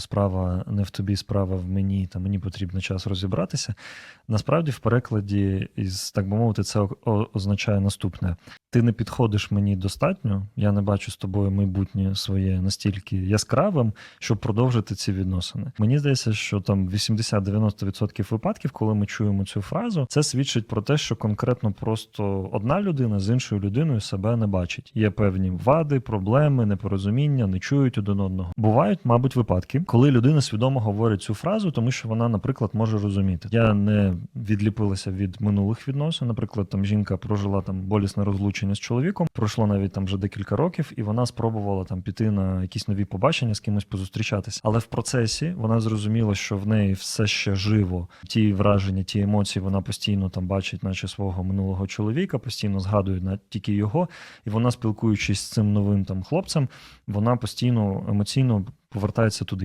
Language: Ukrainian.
справа не в тобі, справа в мені, та мені потрібно час розібратися. Насправді, в перекладі, із так би мовити, це означає наступне: ти не підходиш мені достатньо, я не бачу з тобою майбутнє своє настільки яскравим, щоб продовжити ці відносини. Мені здається, що там 80-90% випадків, коли ми чуємо цю фразу, це свідчить про те, що конкретно просто одна людина з іншою людиною себе не бачить. Є певні вади, проблеми, непорозуміння, не чують один одного. Бувають, мабуть, випадки, коли людина свідомо говорить цю фразу, тому що вона, наприклад, може розуміти. Я не відліпилася від минулих відносин. Наприклад, там жінка прожила там болісне розлучення з чоловіком, пройшло навіть там вже декілька років, і вона спробувала там піти на якісь нові побачення з кимось позустрічатися. Але в процесі вона зрозуміла, що в неї все ще живо ті враження, ті емоції вона постійно там бачить, наче свого минулого чоловіка, постійно згадує на тільки його, і вона, спілкуючись з цим новим там хлопцем, вона постійно емоційно повертається туди.